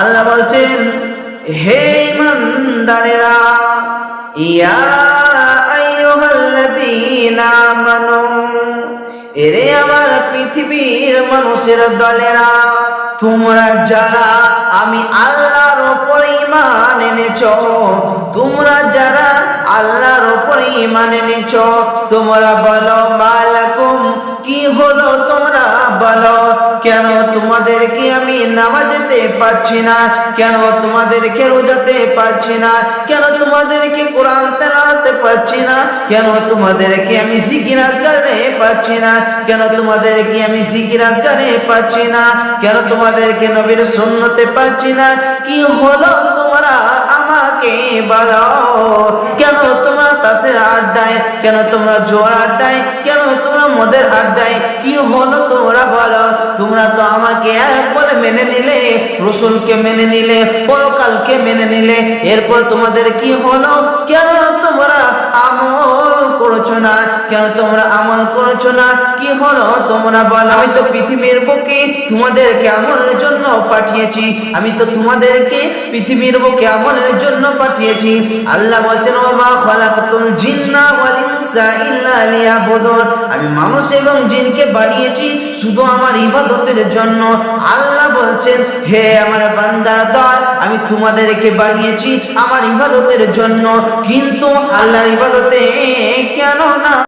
আল্লাহ বলছেন, হে ইমানদারেরা ইয়া এরে আমার পৃথিবীর মানুষের দলেরা, তোমরা যারা আমি আল্লাহর উপর ঈমান এনেছ, তোমরা যারা আল্লাহর উপর ঈমান এনেছ, তোমরা বলো মালাকুম কেন তোমাদেরকে আমি নামাজেতে পাচ্ছি না? কেন তোমাদেরকে রোজাতে পাচ্ছি না? কেন তোমাদেরকে কোরআন তেলাওয়াতে পাচ্ছি না? কেন তোমাদেরকে আমি জিকির পাচ্ছি না? কেন তোমাদেরকে আমি জিকির পাচ্ছি না? কেন তোমাদেরকে নবীর সুন্নতে পাচ্ছি না? কি হলো তোমরা আমাকে বলো? তাসের আড্ডায় কেন তোমরা জোয়ার আড্ডায় কেন তোমরা মদের আড্ডায় কি হলো তোমরা বলো? তোমরা তো আমাকে এক বলে মেনে নিলে, রসুলকে মেনে নিলে, পরকালকে মেনে নিলে। এরপর তোমাদের কি হলো? কেন তোমরা আমল করছ না? কেন তোমরা আমল করছ না? কি হলো? তোমরা বলো। আমি তো পৃথিবীর বুকে তোমাদেরকে আমলের জন্য পাঠিয়েছি। আমি তো তোমাদেরকে পৃথিবীর বুকে আমলের জন্য পাঠিয়েছি। আল্লাহ বলছেন ও মা খালাকাতুল জিন্না ওয়াল ইনসা ইল্লা লিয়াবুদুন। আমি মানুষ এবং জিনকে বানিয়েছি শুধু আমার ইবাদতের জন্য। আল্লাহ বলছেন, হে আমার বান্দার দল, আমি তোমাদেরকে বানিয়েছি আমার ইবাদতের জন্য। কিন্তু আল্লাহর ইবাদতে কেন না